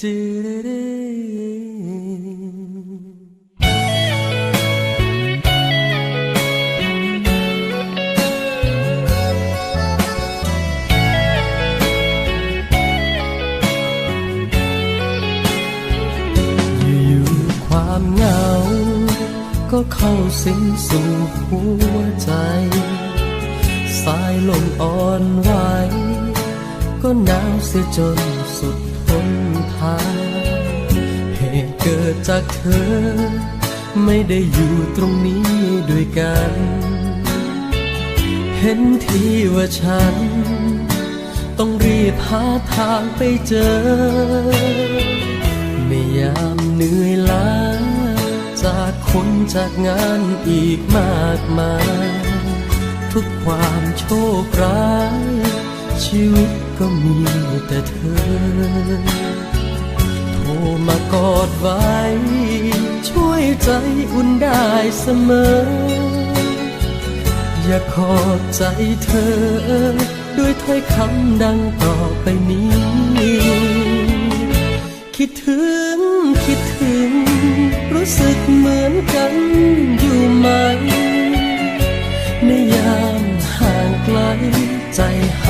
จืดอยู่ความเหงา ก็เข้าสิงสู่หัวใจ สายลมอ่อนไหวก็หนาวเสียจนสุด นทานเหตุเกิดจากเธอ ไม่ได้อยู่ตรงนี้ด้วยกัน เห็นทีว่าฉัน ต้องรีบหาทางไปเจอ ไม่ยามเหนื่อยล้าจากคนจากงานอีกมากมาย ทุกความโชคร้าย ชีวิตก็มีแต่เธอ โทรมากอดไว้ ช่วยใจอุ่นได้เสมอ อยากขอบใจเธอ ด้วยถ้อยคำดังต่อไปนี้ คิดถึงคิดถึง รู้สึกเหมือนกันอยู่ไหมในยามห่างไกลใจหา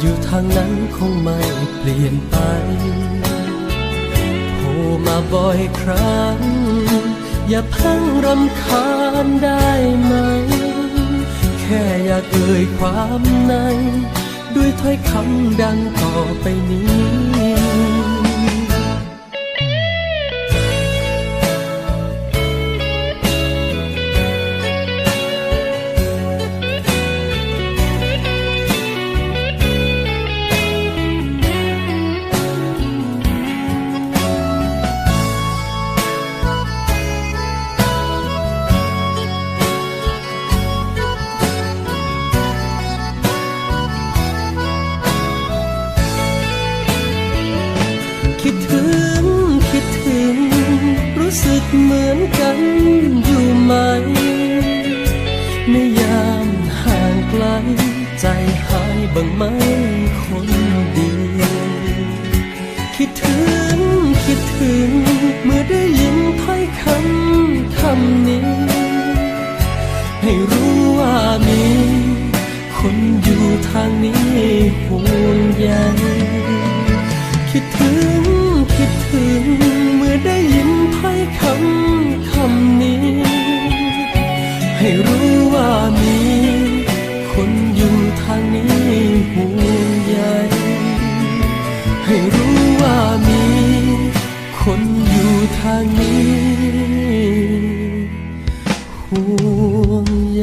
อยู่ทางนั้นคงไม่เปลี่ยนไปโทรมาบ่อยครั้ง อย่าเพังรำคาญได้ไหม แค่อยากเอ่ยความใน ด้วยถ้อยคำดังต่อไปนี้ คิดถึง คิดถึง รู้สึกเหมือนกันอยู่ไหม ในยามห่างไกล ใจหายบ้างไหมคนดีคิดถึง คิดถึง เมื่อได้ยินถ้อยคำคำนี้ ให้รู้ว่ามี คนอยู่ทางนี้ ให้รู้ว่ามี คนอยู่ทางนี้ห่วงใยให้รู้ว่ามี คนอยู่ทางนี้ห่วงใย